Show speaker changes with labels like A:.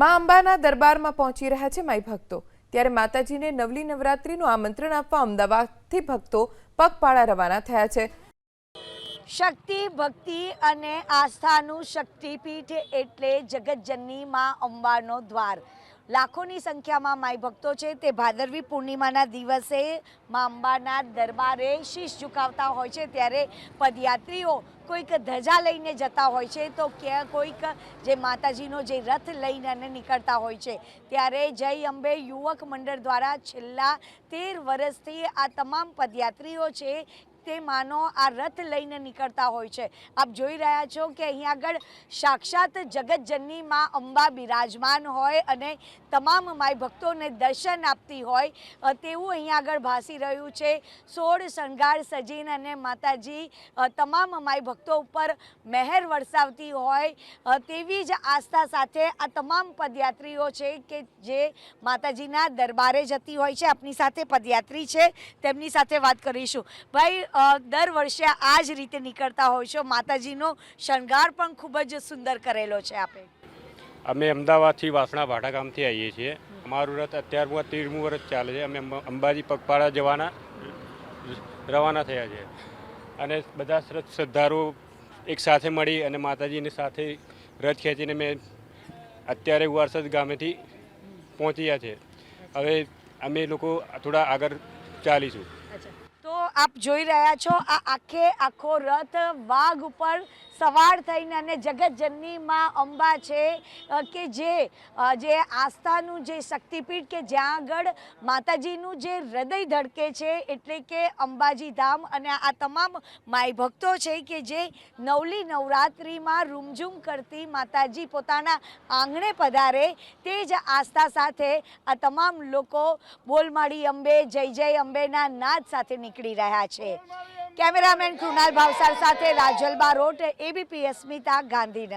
A: મા અંબાના દરબારમાં પહોંચી રહ્યા છે માઈ ભક્તો. ત્યારે માતાજીને નવલી નવરાત્રીનું આમંત્રણ આપવા અમદાવાદથી ભક્તો પગપાળા રવાના થયા છે.
B: શક્તિ, ભક્તિ અને આસ્થાનું શક્તિપીઠ એટલે જગતજનની માં અંબાનો દ્વાર. લાખોની સંખ્યામાં માઈ ભક્તો છે તે ભાદરવી પૂર્ણિમાના દિવસે મા અંબાના દરબારે શીશ ઝુકાવતા હોય છે. ત્યારે પદયાત્રીઓ કોઈક ધજા લઈને જતા હોય છે તો ક્યાં કોઈક જે માતાજીનો જે રથ લઈને અને નીકળતા હોય છે. ત્યારે જય અંબે યુવક મંડળ દ્વારા છેલ્લા તેર વર્ષથી આ તમામ પદયાત્રીઓ છે તે માનો આ રથ લઈને નીકળતા હોય છે. આપ જોઈ રહ્યા છો કે અહીં આગળ સાક્ષાત જગતજનની માં અંબા બિરાજમાન હોય અને તમામ માય ભક્તોને દર્શન આપતી હોય તેવું અહીં આગળ ભાસી રહ્યું છે. સોળ શણગાર સજીન અને માતાજી તમામ માય ભક્તો ઉપર મહેર વરસાવતી હોય તેવી જ આસ્થા સાથે આ તમામ પદયાત્રીઓ છે કે જે માતાજીના દરબારે જતી હોય છે. આપની સાથે પદયાત્રી છે. તેમની સાથે વાત કરીશું. ભાઈ દર વર્ષે આ જ રીતે નીકળતા હોય છો. માતાજીનો શણગાર પણ ખૂબ જ સુંદર કરેલો છે આપે.
C: અમે અમદાવાદથી વાસણા ભાટા ગામથી આવીએ છીએ. અમારું રથ અત્યારમાં તેરમું વર્ષ ચાલે છે. અમે અંબાજી પગપાળા જવાના રવાના થયા છે. અને બધા શ્ર- શ્રદ્ધાળુઓ એક સાથે મળી અને માતાજીની સાથે રથ ખેંચીને મેં અત્યારે વારસદ ગામેથી પહોંચ્યા છે. હવે અમે લોકો થોડા આગળ ચાલીશું.
B: આપ જોઈ રહ્યા છો આ આખે આખો રથ વાઘ ઉપર સવાર થઈને અને જગતજનની માં અંબા છે કે જે જે આસ્થાનું જે શક્તિપીઠ કે જ્યાં આગળ માતાજીનું જે હૃદય ધડકે છે, એટલે કે અંબાજી ધામ અને આ તમામ માય ભક્તો છે કે જે નવલી નવરાત્રિમાં રૂમઝૂમ કરતી માતાજી પોતાના આંગણે પધારે, તે જ આસ્થા સાથે આ તમામ લોકો બોલમાળી અંબે, જય જય અંબેના નાદ સાથે નીકળી રહ્યા છે. કેમેરામેન કૃણાલ ભાવસાર સાથે રાજલ બારોટ એબીપી અસ્મિતા ગાંધીનગર.